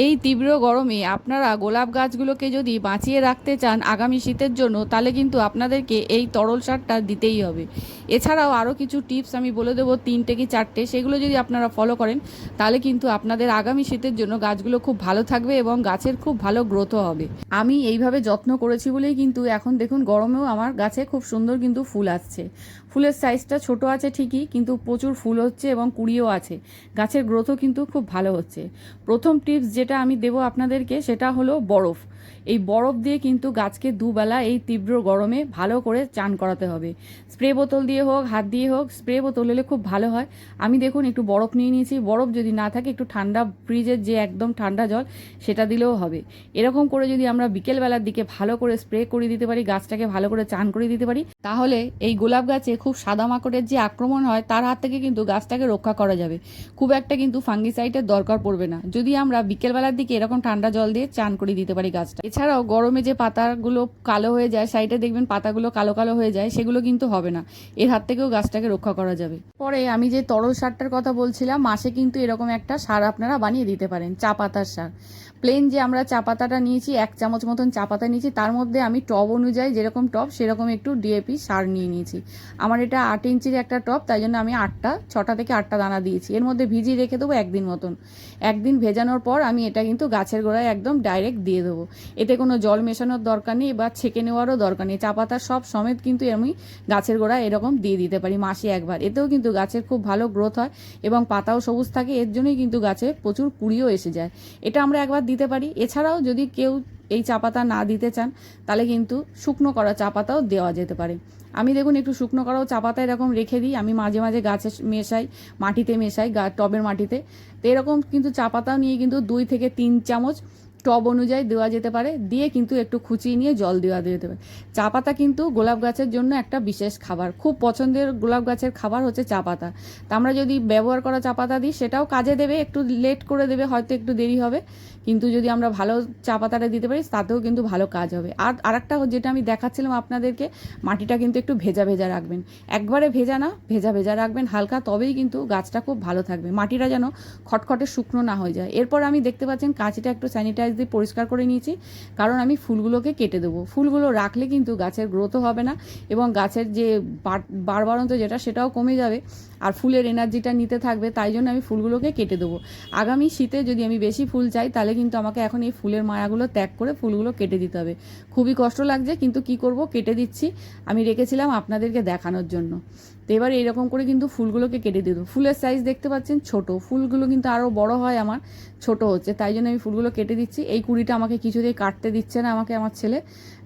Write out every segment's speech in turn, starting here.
এই তীব্র গরমে আপনারা গোলাপ গাছগুলোকে যদি বাঁচিয়ে রাখতে চান আগামী শীতের জন্য, তাহলে কিন্তু আপনাদেরকে এই তরল সারটা দিতেই হবে। এছাড়াও আরও কিছু টিপস আমি বলে দেবো, তিনটে কি চারটে, সেগুলো যদি আপনারা ফলো করেন, তাহলে কিন্তু আপনাদের আগামী শীতের জন্য গাছগুলো খুব ভালো থাকবে এবং গাছের খুব ভালো গ্রোথও হবে। আমি এইভাবে যত্ন করেছি বলেই কিন্তু এখন দেখুন গরমেও আমার গাছে খুব সুন্দর কিন্তু ফুল আসছে। ফুলের সাইজটা ছোট আছে ঠিকই, কিন্তু প্রচুর ফুল হচ্ছে এবং কুড়িও আছে। গাছের গ্রোথও কিন্তু খুব ভালো হচ্ছে। প্রথম টিপস যেটা আমি দেবো আপনাদেরকে, সেটা হলো বরফ। এই বরফ দিয়ে কিন্তু গাছকে দুবেলা এই তীব্র গরমে ভালো করে চান করাতে হবে। স্প্রে বোতল দিয়ে হোক, হাত দিয়ে হোক, স্প্রে বোতল হলে খুব ভালো হয়। আমি দেখুন একটু বরফ নিয়ে নিয়েছি। বরফ যদি না থাকে একটু ঠান্ডা ফ্রিজের যে একদম ঠান্ডা জল, সেটা দিলেও হবে। এরকম করে যদি আমরা বিকেলবেলার দিকে ভালো করে স্প্রে করে দিতে পারি, গাছটাকে ভালো করে চান করে দিতে পারি, তাহলে এই গোলাপ গাছে খুব সাদা মাকড়ের যে আক্রমণ হয়, তার হাত থেকে কিন্তু গাছটাকে রক্ষা করা যাবে। খুব একটা কিন্তু ফাঙ্গিসাইডের দরকার পড়বে না। যদি আমরা বিকেলবেলার দিকে এরকম ঠান্ডা জল দিয়ে চান করে দিতে পারি গাছটা এছাড়াও গরমে যে পাতাগুলো কালো হয়ে যায় সাইডে দেখবেন পাতাগুলো কালো কালো হয়ে যায়, সেগুলো কিন্তু হবে না। এর হাত থেকেও গাছটাকে রক্ষা করা যাবে। পরে আমি যে তরল সারটার কথা বলছিলাম, মাসে কিন্তু এরকম একটা সার আপনারা বানিয়ে দিতে পারেন, চা পাতার সার। প্লেন যে আমরা চা পাতাটা নিয়েছি, এক চামচ মতন চা পাতা নিয়েছি, তার মধ্যে আমি টব অনুযায়ী যেরকম টব, সেরকম একটু ডিএপি সার নিয়ে নিয়েছি। আমার এটা আট ইঞ্চির একটা টব, তাই জন্য আমি আটটা, ছটা থেকে আটটা দানা দিয়েছি। এর মধ্যে ভিজিয়ে রেখে দেবো একদিন মতন। একদিন ভেজানোর পর আমি এটা কিন্তু গাছের গোড়ায় একদম ডাইরেক্ট দিয়ে দেবো। এতে কোনো জল মেশানোর দরকার নেই বা ছেঁকে নেওয়ারও দরকার নেই। চা পাতার সব সমেত কিন্তু আমি গাছের গোড়ায় এরকম দিয়ে দিতে পারি মাসে একবার। এতেও কিন্তু গাছের খুব ভালো গ্রোথ হয় এবং পাতাও সবুজ থাকে, এর জন্যই কিন্তু গাছে প্রচুর কুড়িও এসে যায়। এটা আমরা একবার দিতে পারি। এছাড়াও যদি কেউ এই চা পাতা না দিতে চান, তাহলে কিন্তু শুকনো করা চা পাতাও দেওয়া যেতে পারে। আমি দেখুন একটু শুকনো করাও চা পাতা এরকম রেখে দিই। আমি মাঝে মাঝে গাছে মেশাই, মাটিতে মেশাই, গা টবের মাটিতে। তো এরকম কিন্তু চা পাতাও নিয়ে কিন্তু দুই থেকে তিন চামচ টব অনুযায়ী দেওয়া যেতে পারে। দিয়ে কিন্তু একটু খুচিয়ে নিয়ে জল দেওয়া যেতে পারে চা পাতা কিন্তু গোলাপ গাছের জন্য একটা বিশেষ খাবার। খুব পছন্দের গোলাপ গাছের খাবার হচ্ছে চা পাতা। তা আমরা যদি ব্যবহার করা চা পাতা দিই, সেটাও কাজে দেবে। একটু লেট করে দেবে, হয়তো একটু দেরি হবে। কিন্তু যদি আমরা ভালো চা পাতাটা দিতে পারি, তাতেও কিন্তু ভালো কাজ হবে। আর আরেকটা যেটা আমি দেখাচ্ছিলাম আপনাদেরকে, মাটিটা কিন্তু একটু ভেজা ভেজা রাখবেন। একবারে ভেজা না, ভেজা ভেজা রাখবেন হালকা, তবেই কিন্তু গাছটা খুব ভালো থাকবে। মাটিটা যেন খটখটে শুকনো না হয়ে যায়। এরপর আমি দেখতে পাচ্ছেন, কাঁচিটা একটু স্যানিটাইজ দিয়ে পরিষ্কার করে নিয়েছি। কারণ আমি ফুলগুলোকে কেটে দেবো। ফুলগুলো রাখলে কিন্তু গাছের গ্রোথও হবে না এবং গাছের যে বারবারন্ত যেটা, সেটাও কমে যাবে। আর ফুলের এনার্জিটা নিতে থাকবে, তাই জন্য আমি ফুলগুলোকে কেটে দেবো। আগামী শীতে যদি আমি বেশি ফুল চাই, তাহলে কিন্তু আমাকে এখন এই ফুলের মায়াগুলো ত্যাগ করে ফুলগুলো কেটে দিতে হবে। খুবই কষ্ট লাগছে, কিন্তু কি করব? কেটে দিচ্ছি। আমি রেখেছিলাম আপনাদেরকে দেখানোর জন্য। তো এবার এইরকম করে কিন্তু ফুলগুলোকে কেটে দিয়ে দেবো। ফুলের সাইজ দেখতে পাচ্ছেন, ছোট। ফুলগুলো কিন্তু আরও বড় হয় আমার, ছোট হচ্ছে। তাই জন্য আমি ফুলগুলো কেটে দিচ্ছি। এই কুড়িটা আমাকে কিছুতেই কাটতে দিচ্ছে না আমাকে আমার ছেলে।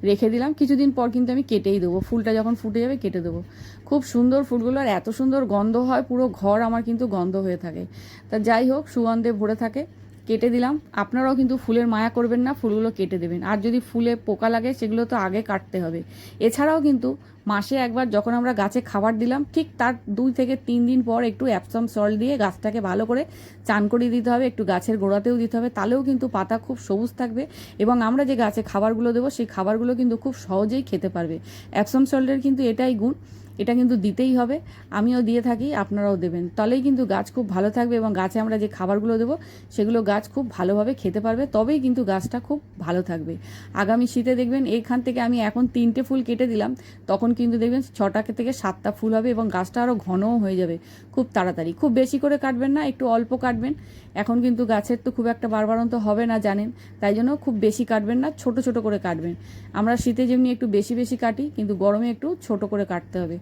রেখে দিলাম। কিছুদিন পর কিন্তু আমি কেটেই দেবো। ফুলটা যখন ফুটে যাবে, কেটে দেবো। খুব সুন্দর ফুলগুলো আর এত সুন্দর গন্ধ হয়, পুরো ঘর আমার কিন্তু গন্ধ হয়ে থাকে। তা যাই হোক, সুগন্ধে ভরে থাকে। কেটে দিলাম। আপনারাও কিন্তু ফুলের মায়া করবেন না, ফুলগুলো কেটে দেবেন। আর যদি ফুলে পোকা লাগে, সেগুলো তো আগে কাটতে হবে। এছাড়াও কিন্তু মাসে একবার যখন আমরা গাছে খাবার দিলাম, ঠিক তার দুই থেকে তিন দিন পর একটু অ্যাপসাম সল্ট দিয়ে গাছটাকে ভালো করে চান করিয়ে দিতে হবে। একটু গাছের গোড়াতেও দিতে হবে। তাহলেও কিন্তু পাতা খুব সবুজ থাকবে এবং আমরা যে গাছে খাবারগুলো দেবো, সেই খাবারগুলো কিন্তু খুব সহজেই খেতে পারবে। অ্যাপসাম সল্টের কিন্তু এটাই গুণ। এটা কিন্তু দিতেই হবে। আমিও দিয়ে থাকি, আপনারাও দেবেন। তাহলেই কিন্তু গাছ খুব ভালো থাকবে এবং গাছে আমরা যে খাবারগুলো দেবো, সেগুলো গাছ খুব ভালোভাবে খেতে পারবে, তবেই কিন্তু গাছটা খুব ভালো থাকবে। আগামী শীতে দেখবেন এইখান থেকে আমি এখন তিনটে ফুল কেটে দিলাম, তখন কিন্তু দেখবেন ছটা থেকে সাতটা ফুল হবে এবং গাছটা আরও ঘনও হয়ে যাবে খুব তাড়াতাড়ি। খুব বেশি করে কাটবেন না, একটু অল্প কাটবেন। এখন কিন্তু গাছের তো খুব একটা বারবারন্ত হবে না, জানেন। তাই জন্য খুব বেশি কাটবেন না, ছোট ছোট করে কাটবেন। আমরা শীতে যেমনি একটু বেশি বেশি কাটি, কিন্তু গরমে একটু ছোট করে কাটতে হবে।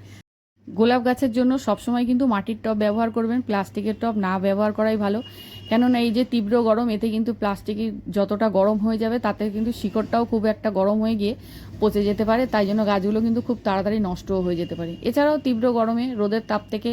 গোলাপ গাছের জন্য সবসময় কিন্তু মাটির টব ব্যবহার করবেন, প্লাস্টিকের টব না ব্যবহার করাই ভালো। কেননা এই যে তীব্র গরম, এতে কিন্তু প্লাস্টিকের যতটা গরম হয়ে যাবে, তাতে কিন্তু শিকড়টাও খুব একটা গরম হয়ে গিয়ে পচে যেতে পারে, তাই জন্য গাছগুলো কিন্তু খুব তাড়াতাড়ি নষ্টও হয়ে যেতে পারে। এছাড়াও তীব্র গরমে রোদের তাপ থেকে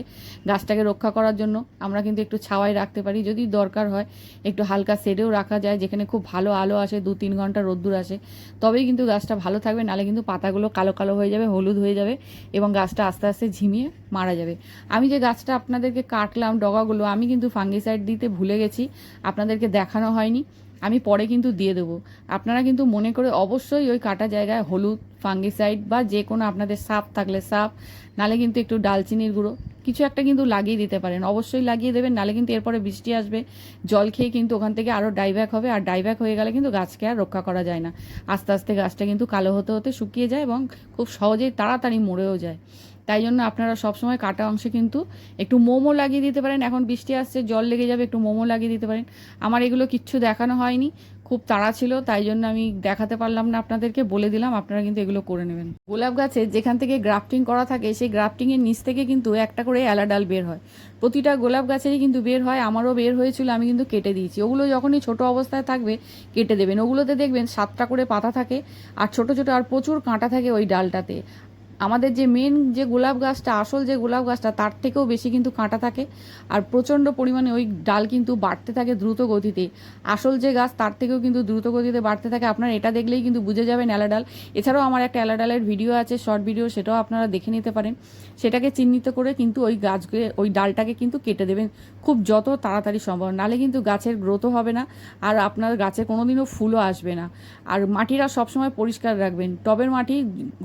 গাছটাকে রক্ষা করার জন্য আমরা কিন্তু একটু ছাওয়ায় রাখতে পারি, যদি দরকার হয় একটু হালকা শেডেও রাখা যায়, যেখানে খুব ভালো আলো আসে, দু তিন ঘণ্টা রোদ্দুর আসে, তবেই কিন্তু গাছটা ভালো থাকবে, নালে কিন্তু পাতাগুলো কালো কালো হয়ে যাবে, হলুদ হয়ে যাবে এবং গাছটা আস্তে আস্তে ঝিমিয়ে মারা যাবে। আমি যে গাছটা আপনাদেরকে কাটলাম ডগাগুলো, আমি কিন্তু ফাঙ্গিসাইড দিতে ভুলে গেছি, আপনাদেরকে দেখানো হয়নি, আমি পরে কিন্তু দিয়ে দেবো। আপনারা কিন্তু মনে করে অবশ্যই ওই কাটা জায়গায় হলুদ, ফাঙ্গিসাইড বা যে কোনো আপনাদের সাপ থাকলে সাপ, নালে কিন্তু একটু ডালচিনির গুঁড়ো, কিছু একটা কিন্তু লাগিয়ে দিতে পারেন। অবশ্যই লাগিয়ে দেবেন, নালে কিন্তু এরপরে বৃষ্টি আসবে, জল খেয়ে কিন্তু ওখান থেকে আরও ডাইব্যাক হবে, আর ডাইব্যাক হয়ে গেলে কিন্তু গাছকে আর রক্ষা করা যায় না। আস্তে আস্তে গাছটা কিন্তু কালো হতে হতে শুকিয়ে যায় এবং খুব সহজেই তাড়াতাড়ি মরেও যায়। তাই জন্য আপনারা সবসময় কাটা অংশে কিন্তু একটু মোমো লাগিয়ে দিতে পারেন। এখন বৃষ্টি আসছে, জল লেগে যাবে, একটু মোমো লাগিয়ে দিতে পারেন। আমার এগুলো কিচ্ছু দেখানো হয়নি, খুব তাড়া ছিল, তাই জন্য আমি দেখাতে পারলাম না আপনাদেরকে, বলে দিলাম, আপনারা কিন্তু এগুলো করে নেবেন। গোলাপ গাছে যেখান থেকে গ্রাফটিং করা থাকে, সেই গ্রাফটিংয়ের নিচ থেকে কিন্তু একটা করে অ্যালাডাল বের হয়। প্রতিটা গোলাপ গাছেরই কিন্তু বের হয়, আমারও বের হয়েছিল, আমি কিন্তু কেটে দিয়েছি। ওগুলো যখনই ছোট অবস্থায় থাকবে, কেটে দেবেন। ওগুলোতে দেখবেন সাতটা করে পাতা থাকে, আর ছোট ছোট আর প্রচুর কাঁটা থাকে ওই ডালটাতে। আমাদের যে মেন যে গোলাপ গাছটা, আসল যে গোলাপ গাছটা, তার থেকেও বেশি কিন্তু কাঁটা থাকে। আর প্রচণ্ড পরিমাণে ওই ডাল কিন্তু বাড়তে থাকে দ্রুত গতিতে। আসল যে গাছ, তার থেকেও কিন্তু দ্রুত গতিতে বাড়তে থাকে। আপনারা এটা দেখলেই কিন্তু বুঝে যাবেন অ্যালাডাল। এছাড়াও আমার একটা অ্যালাডালের ভিডিও আছে শর্ট ভিডিও সেটাও আপনারা দেখে নিতে পারেন। সেটাকে চিহ্নিত করে কিন্তু ওই গাছকে, ওই ডালটাকে কিন্তু কেটে দেবেন খুব যত তাড়াতাড়ি সম্ভব। নালে কিন্তু গাছের গ্রোথও হবে না, আর আপনার গাছে কোনোদিনও ফুলও আসবে না। আর মাটিরা সবসময় পরিষ্কার রাখবেন। টবের মাটি,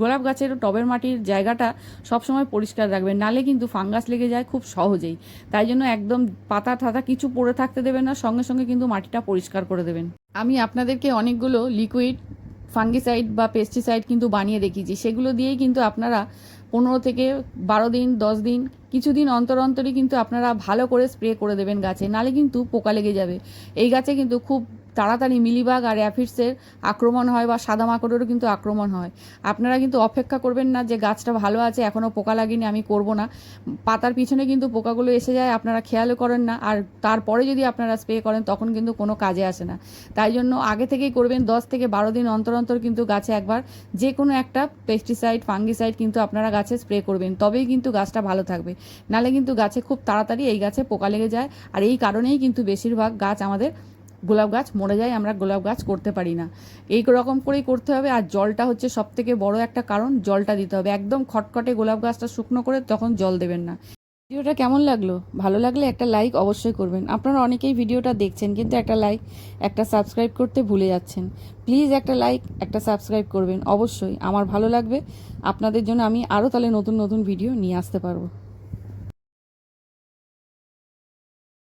গোলাপ গাছের টবের মাটির জায়গাটা সবসময় পরিষ্কার রাখবেন, নালে কিন্তু ফাঙ্গাস লেগে যায় খুব সহজেই। তাই জন্য একদম পাতা ঠাতা কিছু পড়ে থাকতে দেবেন না, সঙ্গে সঙ্গে কিন্তু মাটিটা পরিষ্কার করে দেবেন। আমি আপনাদেরকে অনেকগুলো লিকুইড ফাঙ্গিসাইড বা পেস্টিসাইড কিন্তু বানিয়ে দেখিয়েছি, সেগুলো দিয়েই কিন্তু আপনারা পনেরো থেকে বারো দিন, দশ দিন, কিছুদিন অন্তর অন্তরই কিন্তু আপনারা ভালো করে স্প্রে করে দেবেন গাছে, নালে কিন্তু পোকা লেগে যাবে। এই গাছে কিন্তু খুব তাড়াতাড়ি মিলিবাগ আর অ্যাফিডসের আক্রমণ হয় বা সাদা মাকড়েরও কিন্তু আক্রমণ হয়। আপনারা কিন্তু অপেক্ষা করবেন না যে গাছটা ভালো আছে, এখনও পোকা লাগেনি, আমি করব না। পাতার পিছনে কিন্তু পোকাগুলো এসে যায়, আপনারা খেয়ালও করেন না। আর তারপরে যদি আপনারা স্প্রে করেন, তখন কিন্তু কোনো কাজে আসে না। তাই জন্য আগে থেকেই করবেন, দশ থেকে বারো দিন অন্তর অন্তর কিন্তু গাছে একবার যে কোনো একটা পেস্টিসাইড ফাঙ্গিসাইড কিন্তু আপনারা গাছে স্প্রে করবেন, তবেই কিন্তু গাছটা ভালো থাকবে। নালে কিন্তু গাছে খুব তাড়াতাড়ি এই গাছে পোকা লেগে যায়। আর এই কারণেই কিন্তু বেশিরভাগ গাছ আমাদের গোলাপ গাছ, মরে যায় আমরা গোলাপ গাছ করতে পারি না। এই রকম করেই করতে হবে আর জলটা হচ্ছে সব থেকে বড় একটা কারণ, জলটা দিতে হবে। একদম খটখটে গোলাপ গাছটা শুকনো করে তখন জল দেবেন না। ভিডিওটা কেমন লাগল? ভালো লাগলে একটা লাইক অবশ্যই করবেন। আপনারা অনেকেই ভিডিওটা দেখছেন, কিন্তু একটা লাইক একটা সাবস্ক্রাইব করতে ভুলে যাচ্ছেন। প্লিজ একটা লাইক একটা সাবস্ক্রাইব করবেন। অবশ্যই আমার ভালো লাগবে। আপনাদের জন্য আমি আরও তাহলে নতুন নতুন ভিডিও নিয়ে আসতে পারব।